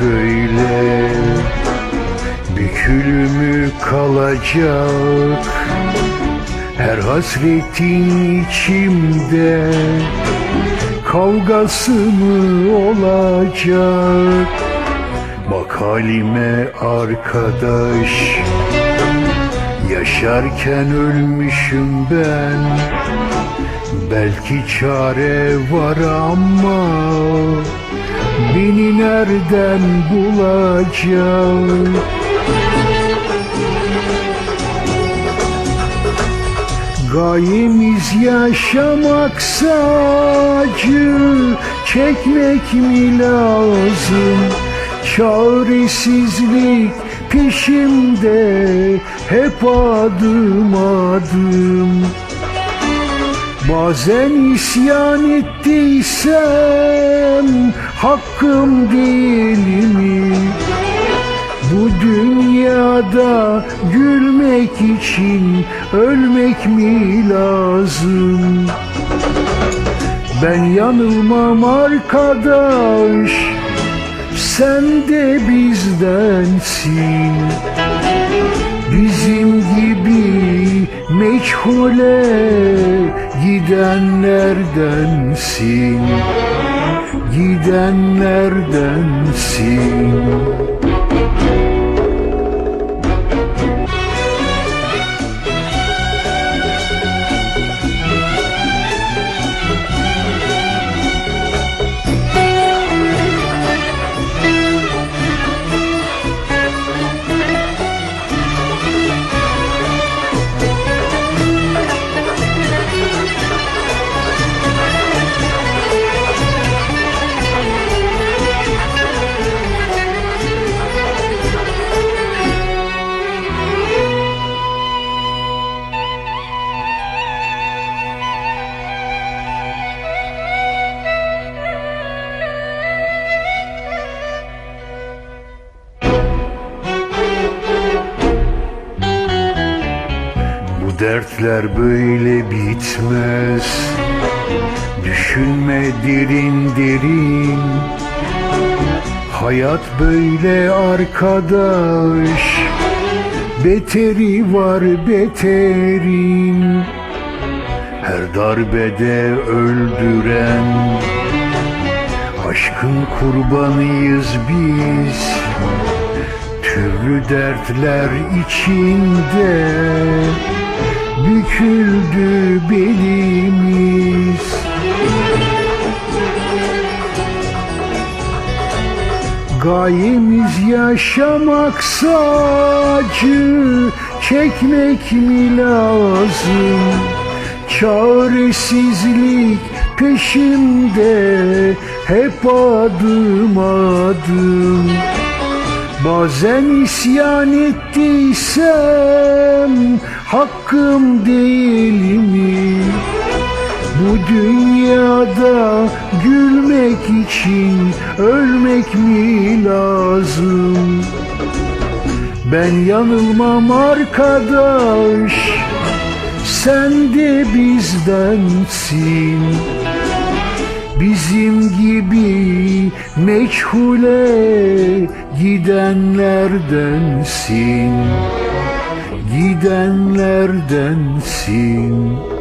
böyle Bükülümü kalacak. Her hasretin içimde Kavgası mı olacak? Bak halime arkadaş Yaşarken ölmüşüm ben Belki çare var ama Beni nereden bulacak Gayemiz yaşamaksa acı çekmek mi lazım? Çaresizlik peşimde hep adım adım. Bazen isyan ettiysem hakkım değil mi? Bu dünyada gülmek için ölmek mi lazım? Ben yanılmam arkadaş, sen de bizdensin. Bizim gibi meçhule gidenlerdensin. Gidenlerdensin. Dertler böyle bitmez. Düşünme derin derin. Hayat böyle arkadaş. Beteri var beterin. Her darbede öldüren. Aşkın kurbanıyız biz. Türlü dertler içinde Büküldü belimiz. Gayemiz yaşamaksa acı Çekmek mi lazım? Çaresizlik peşimde Hep adım adım Bazen isyan ettiysem hakkım değil mi? Bu dünyada gülmek için ölmek mi lazım? Ben yanılmam arkadaş, sen de bizdensin. Bizim gibi meçhule gidenlerdensin. Gidenlerdensin